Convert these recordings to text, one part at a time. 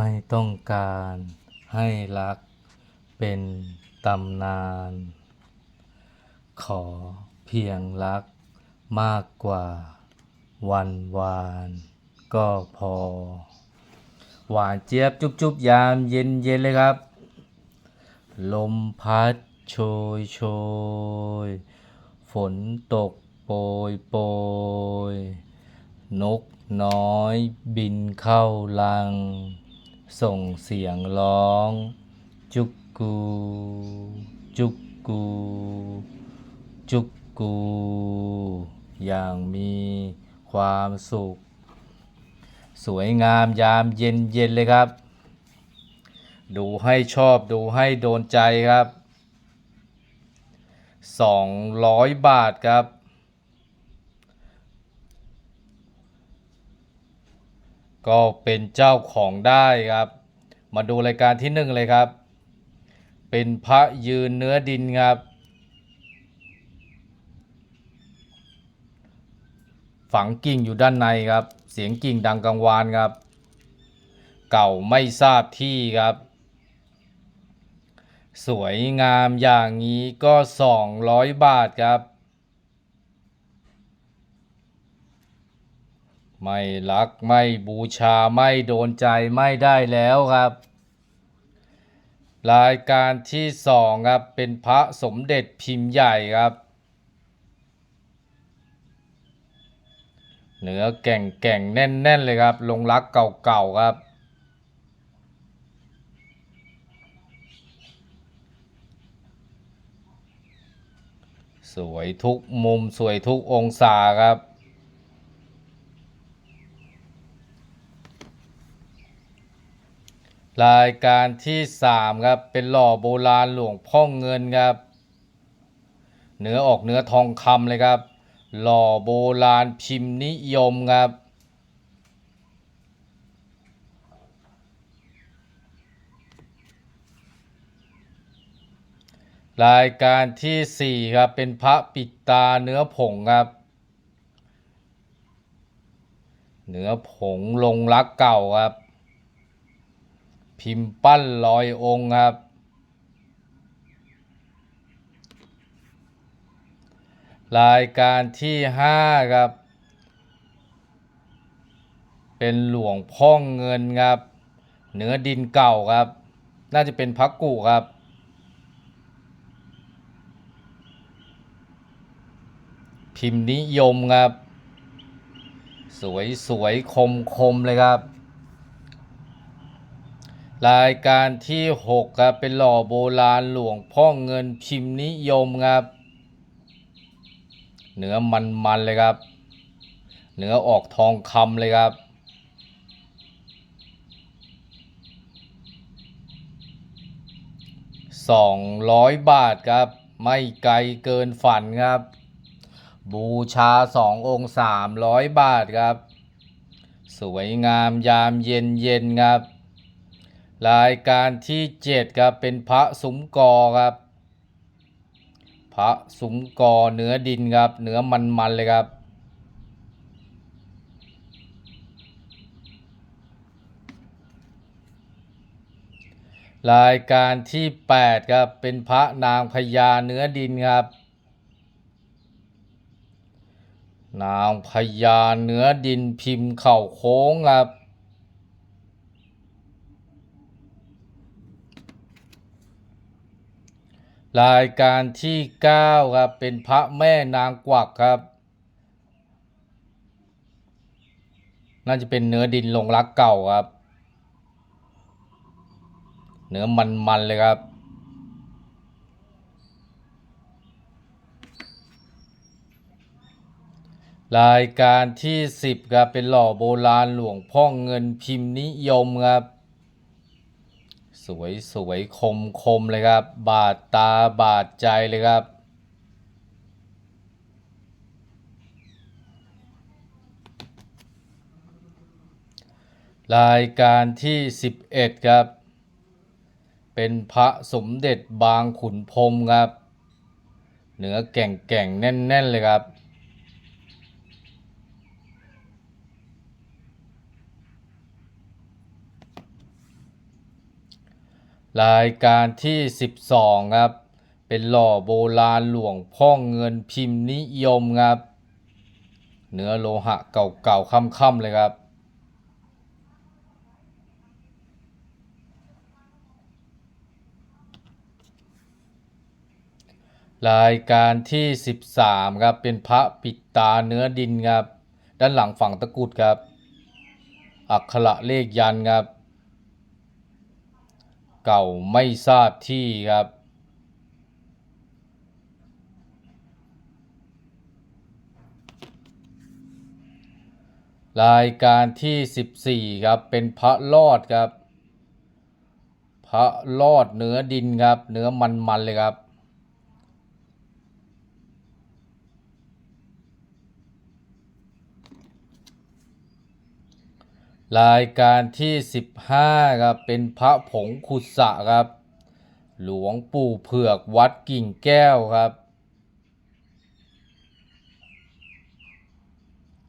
ไม่ต้องการให้รักเป็นตำนาน ขอเพียงรักมากกว่าวันวาน ก็พอ หวานเจี๊ยบจุบจุบยามเย็นเย็นเลยครับ ลมพัดโชยโชยฝนตกโปรยโปรยนกน้อยบินเข้าลัง ส่งเสียงร้อง จุกกู จุกกู จุกกู อย่างมีความสุข สวยงามยามเย็นเย็นเลยครับ ดูให้ชอบดูให้โดนใจครับ 200 บาทครับ ก็เป็นเจ้าของได้ครับ มาดูรายการที่หนึ่งเลยครับ เป็นพระยืนเนื้อดินครับ ฝังกิ่งอยู่ด้านในครับ เสียงกิ่งดังกังวานครับ เก่าไม่ทราบที่ครับ สวยงามอย่างนี้ก็ 200 บาทครับ ไม่รักไม่บูชาไม่โดนใจไม่ได้แล้วครับ รายการที่สองครับเป็นพระสมเด็จพิมพ์ใหญ่ครับ เนื้อแก่งแก่งแน่นแน่นๆเลยครับ ลงรักเก่าๆครับสวยทุกมุมสวยทุกองศาครับ รายการที่สามครับ เป็นหล่อโบราณหลวงพ่อเงินครับ เนื้อออกเนื้อทองคำเลยครับ หล่อโบราณพิมพ์นิยมครับ รายการที่สี่ครับ เป็นพระปิดตาเนื้อผงครับ เนื้อผงลงรักเก่าครับ พิมพ์ปั้นลอยองค์ครับ รายการที่ห้าครับ เป็นหลวงพ่องเงินครับเนื้อดินเก่าครับ น่าจะเป็นพักกุครับ พิมพ์นิยมครับ สวยสวยคมคมเลยครับ รายการที่หกครับ เป็นหล่อโบราณหลวงพ่อเงินพิมพ์นิยมครับ เนื้อมันๆเลยครับ เนื้อออกทองคำเลยครับสองร้อยบาทครับ ไม่ไกลเกินฝันครับ บูชาสององค์สามร้อยบาทครับ สวยงามยามเย็นเย็นครับ รายการที่เจ็ดครับ เป็นพระสุมกอครับ พระสุมกอเนื้อดินครับ เนื้อมันๆเลยครับ รายการที่แปดครับ เป็นพระนางพญาเนื้อดินครับ นางพญาเนื้อดินพิมพ์เข่าโค้งครับ รายการที่เก้าครับเป็นพระแม่นางกวักครับ น่าจะเป็นเนื้อดินลงรักเก่าครับ เนื้อมันๆเลยครับรายการที่สิบครับเป็นหล่อโบราณหลวงพ่อเงินพิมพ์นิยมครับ สวยสวยคมคมเลยครับ บาดตาบาดใจเลยครับ รายการที่สิบเอ็ดครับ เป็นพระสมเด็จบางขุนพรมครับ เหนือแก่งแก่งๆแน่น ๆ เลยครับ รายการที่ 12 ครับ เป็นหล่อโบราณหลวงพ่อเงินพิมพ์นิยมครับ เนื้อโลหะเก่าๆค่ำๆเลยครับ รายการที่ 13 ครับ เป็นพระปิดตาเนื้อดินครับ ด้านหลังฝั่งตะกุดครับ อักขระเลขยันครับ เก่าไม่ทราบที่ครับ รายการที่ 14 ครับ เป็นพระลอดครับ พระลอดเนื้อดินครับ เนื้อมันๆเลยครับ รายการที่ 15ครับเป็นพระผงขุดสะครับ หลวงปู่เผือกวัดกิ่งแก้วครับ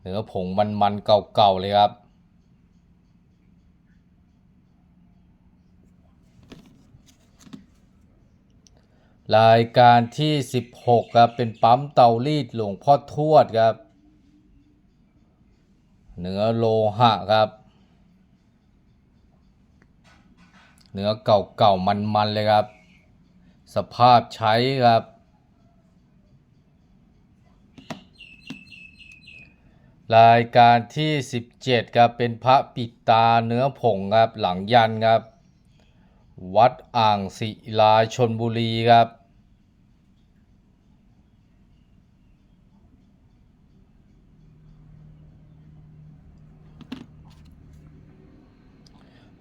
เนื้อผงมันๆเก่าๆเลยครับ รายการที่ 16 ครับเป็นปั๊มเตารีดหลวงพ่อทวดครับ เนื้อโลหะครับ เนื้อเก่าๆมันๆเลยครับ สภาพใช้ครับ รายการที่ 17ครับเป็นพระปิดตาเนื้อผงครับหลังยันครับ วัดอ่างศิลาชนบุรีครับ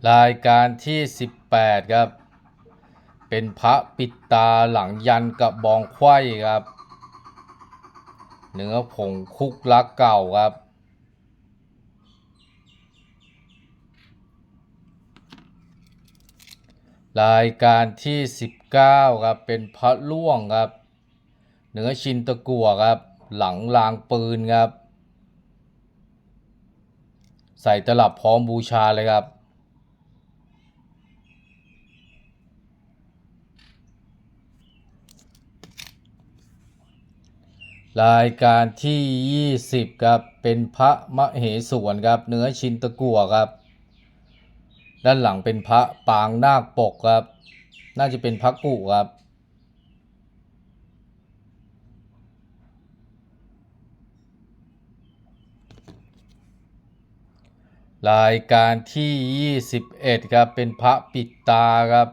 รายการที่ 18 ครับ เป็นพระปิดตาหลังยันกับบองไขว้ครับ เนื้อผงคุกลักเก่าครับ รายการที่ 19 ครับ เป็นพระล่วงครับ เนื้อชินตะกัวครับ หลังรางปืนครับ ใส่ตลับพร้อมบูชาเลยครับ รายการที่ 20ครับเป็นพระมเหสวนครับเนื้อชินตะกัวครับ ด้านหลังเป็นพระปางนาคปกครับ น่าจะเป็นพระกุครับรายการที่ 21 ครับ เป็นพระปิดตาครับ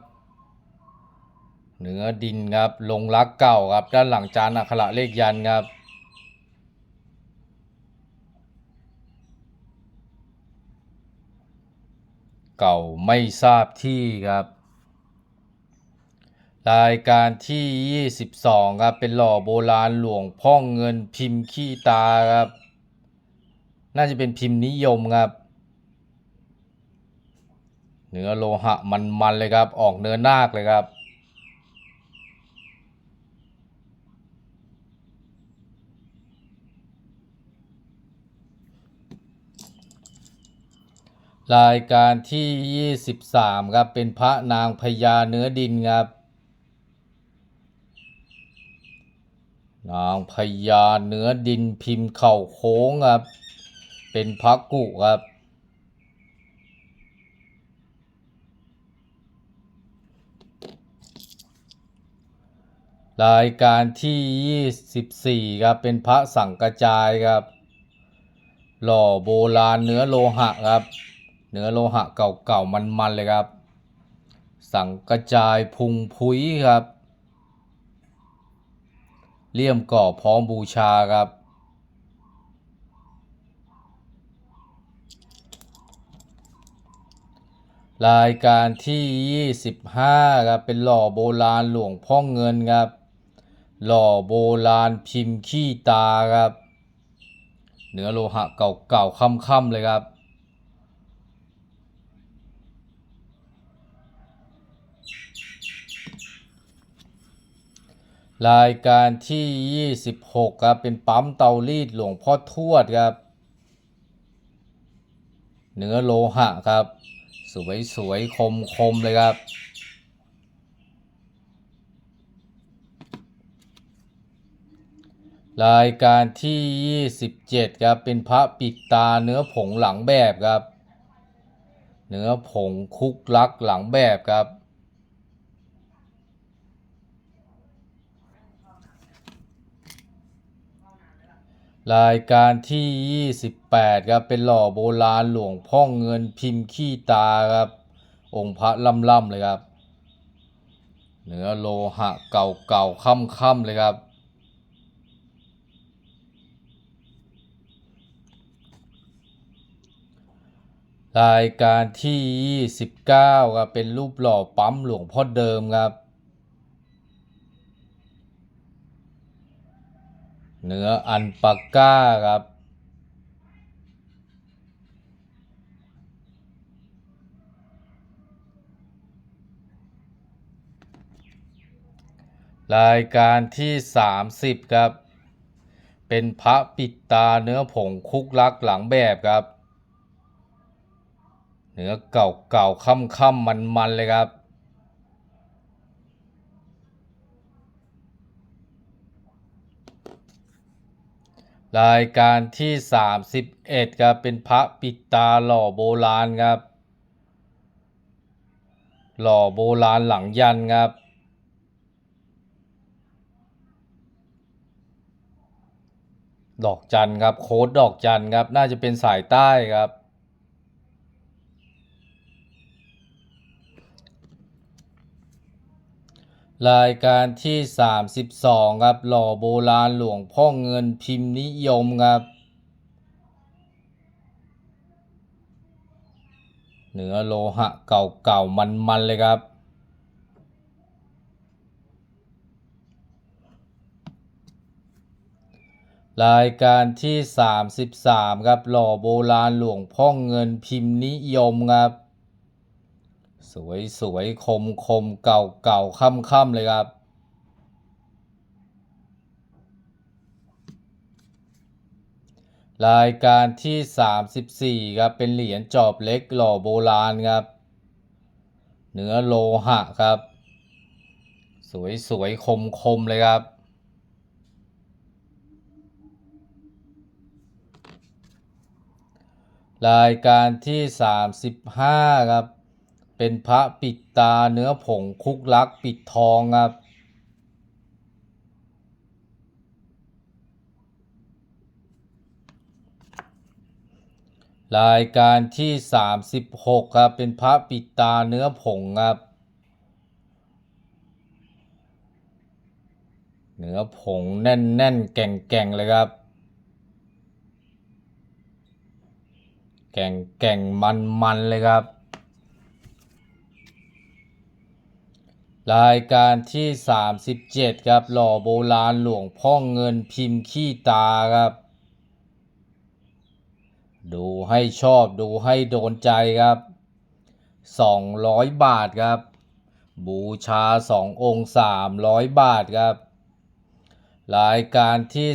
เหนือดินครับลงรักเก่าครับด้านหลังจานอักขระเลขยันครับเก่าไม่ทราบที่ครับ รายการที่ 22 ครับเป็นหล่อโบราณหลวงพ่อเงินพิมพ์ขี้ตาครับ น่าจะเป็นพิมพ์นิยมครับ เนื้อโลหะมันๆเลยครับออกเนื้อนาคเลยครับ รายการที่ 23 ครับ เป็นพระนางพญาเนื้อดินครับ นางพญาเนื้อดินพิมพ์เข่าโค้งครับ เป็นพระกุครับ รายการที่ 24 ครับ เป็นพระสังกระจายครับ หล่อโบราณเนื้อโลหะครับ เนื้อโลหะเก่าๆมันๆเลยครับ สังกระจายพุงพุ้ยครับเลี่ยมก่อพร้อมบูชาครับ รายการที่ 25ครับเป็นหล่อโบราณหลวงพ่อเงินครับ หล่อโบราณพิมพ์ขี้ตาครับ เนื้อโลหะเก่าๆค่ำๆเลยครับ รายการที่ 26 ครับ เป็นปั๊มเตารีดหลวงพ่อทวดครับ เนื้อโลหะครับ สวยสวยคมคมเลยครับ รายการที่ 27 ครับ เป็นพระปิดตาเนื้อผงหลังแบบครับ เนื้อผงคุกลักหลังแบบครับ รายการที่ 28 ครับ เป็นหล่อโบราณหลวงพ่อเงินพิมพ์ขี้ตาครับ องค์พระล่ำๆเลยครับ เนื้อโลหะเก่าๆค่ำๆเลยครับ รายการที่ 29 ครับ เป็นรูปหล่อปั๊มหลวงพ่อเดิมครับ เนื้ออันปาก้าครับ รายการที่ 30 ครับ เป็นพระปิดตาเนื้อผงคุกลักหลังแบบครับ เนื้อเก่าเก่าค่ำค่ำมันมันๆเลยครับ รายการที่ 31ครับเป็นพระปิตาหล่อโบราณครับ หล่อโบราณหลังยันครับ ดอกจันครับโค้ดดอกจันครับน่าจะเป็นสายใต้ครับ รายการที่ 32 ครับ หล่อโบราณหลวงพ่อเงินพิมพ์นิยมครับเนื้อโลหะเก่าๆ มันๆ เลยครับ รายการที่ 33 ครับ หล่อโบราณหลวงพ่อเงินพิมพ์นิยมครับ สวยสวยคมคมเก่าเก่าค่ำค่ำๆเลยครับ รายการที่ 34 ครับ เป็นเหรียญจอบเล็กหล่อโบราณครับ เนื้อโลหะครับ สวยสวยคมคมๆเลยครับรายการที่ 35 ครับ เป็นพระปิดตาเนื้อผงคุกลักปิดทองครับรายการที่ 36 ครับ เป็นพระปิดตาเนื้อผงครับ เนื้อผงแน่นๆแก่งๆเลยครับ แก่งแก่งมันมันๆเลยครับ รายการที่ 37 ครับ หล่อโบราณหลวงพ่อเงินพิมพ์ขี้ตาครับ ดูให้ชอบดูให้โดนใจครับ 200 บาทครับ บูชา 2 องค์ 300 บาทครับ รายการที่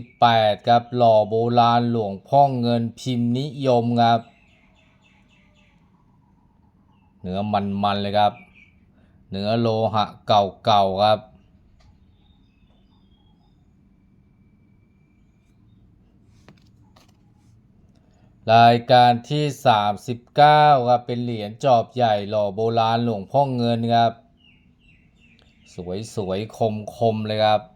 38 ครับ หล่อโบราณหลวงพ่อเงินพิมพ์นิยมครับ เนื้อมันๆเลยครับ เนื้อโลหะเก่าๆครับ รายการที่ 39 ครับ เป็นเหรียญจอบใหญ่หล่อโบราณหลวงพ่อเงินครับ สวยๆ คมๆ เลยครับ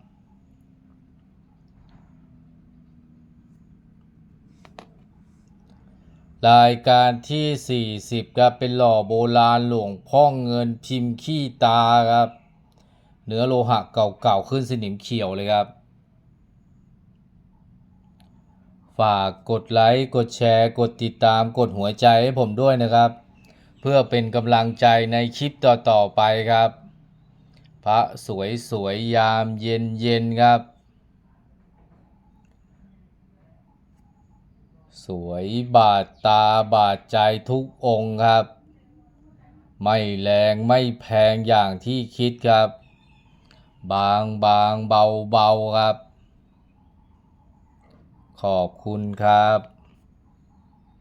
รายการที่ 40ครับเป็นหล่อโบราณหลวงพ่อเงินพิมพ์ขี้ตาครับเนื้อโลหะเก่าๆขึ้นสนิมเขียวเลยครับ ฝากกดไลค์ กดแชร์ กดติดตามกดหัวใจให้ผมด้วยนะครับ เพื่อเป็นกำลังใจในคลิปต่อๆไปครับ พระสวยๆยามเย็นๆครับ สวยบาดตาบาดใจทุกองค์ครับ ไม่แรงไม่แพงอย่างที่คิดครับ บางบางเบาเบาครับ ขอบคุณครับ